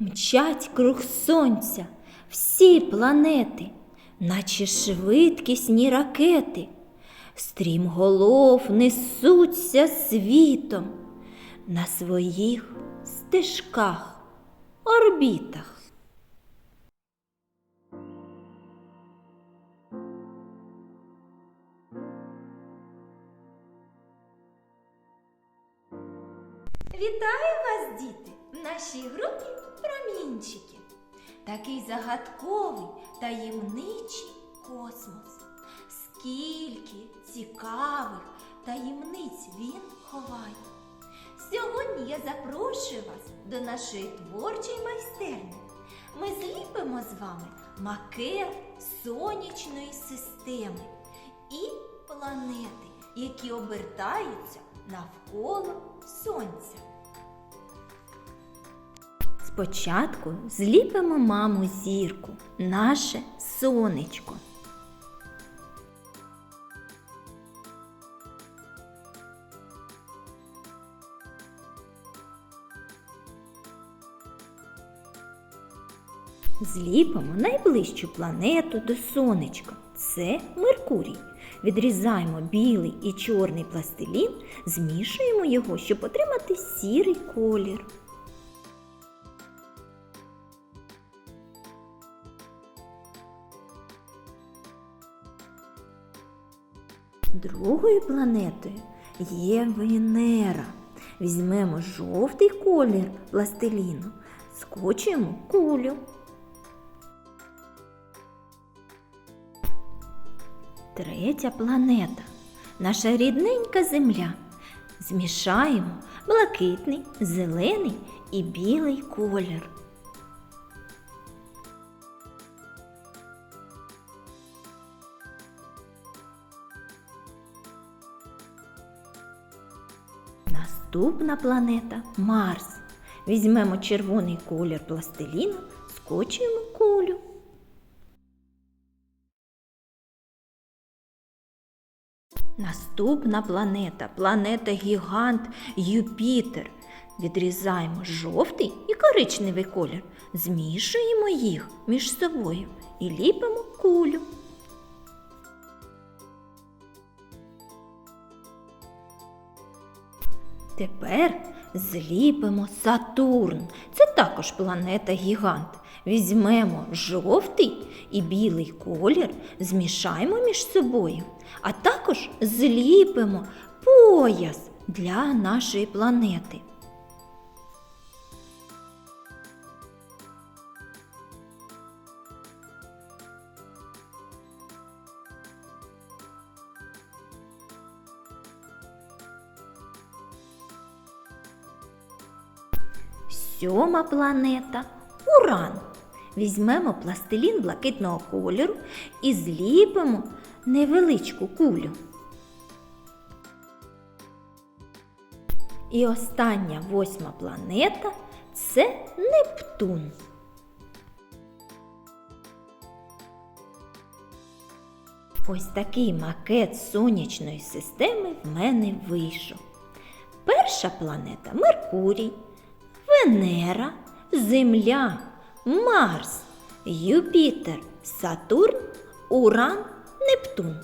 Мчать круг сонця всі планети, наче швидкісні ракети, стрімголов несуться світом на своїх стежках, орбітах. Вітаю вас, діти, в нашій групі промінчики. Такий загадковий, таємничий космос. Скільки цікавих таємниць він ховає. Сьогодні я запрошую вас до нашої творчої майстерні. Ми зліпимо з вами макет сонячної системи і планети, які обертаються навколо сонця. Спочатку зліпимо маму зірку, наше сонечко. Зліпимо найближчу планету до сонечка. Це Меркурій. Відрізаємо білий і чорний пластилін, змішуємо його, щоб отримати сірий колір. Другою планетою є Венера. Візьмемо жовтий колір пластиліну, скочуємо кулю. Третя планета наша рідненька Земля. Змішаємо блакитний, зелений і білий колір. Наступна планета Марс. Візьмемо червоний колір пластиліну, скочуємо кулю. Наступна планета планета Гігант Юпітер. Відрізаємо жовтий і коричневий колір, змішуємо їх між собою і ліпимо кулю. Тепер зліпимо Сатурн. Це також планета Гігант. Візьмемо жовтий і білий колір, змішаємо між собою, а також зліпимо пояс для нашої планети. Сьома планета Уран. Візьмемо пластилін блакитного кольору і зліпимо невеличку кулю. І остання восьма планета це Нептун. Ось такий макет сонячної системи в мене вийшов. Перша планета Меркурій, Венера, Земля, Марс, Юпітер, Сатурн, Уран, Нептун.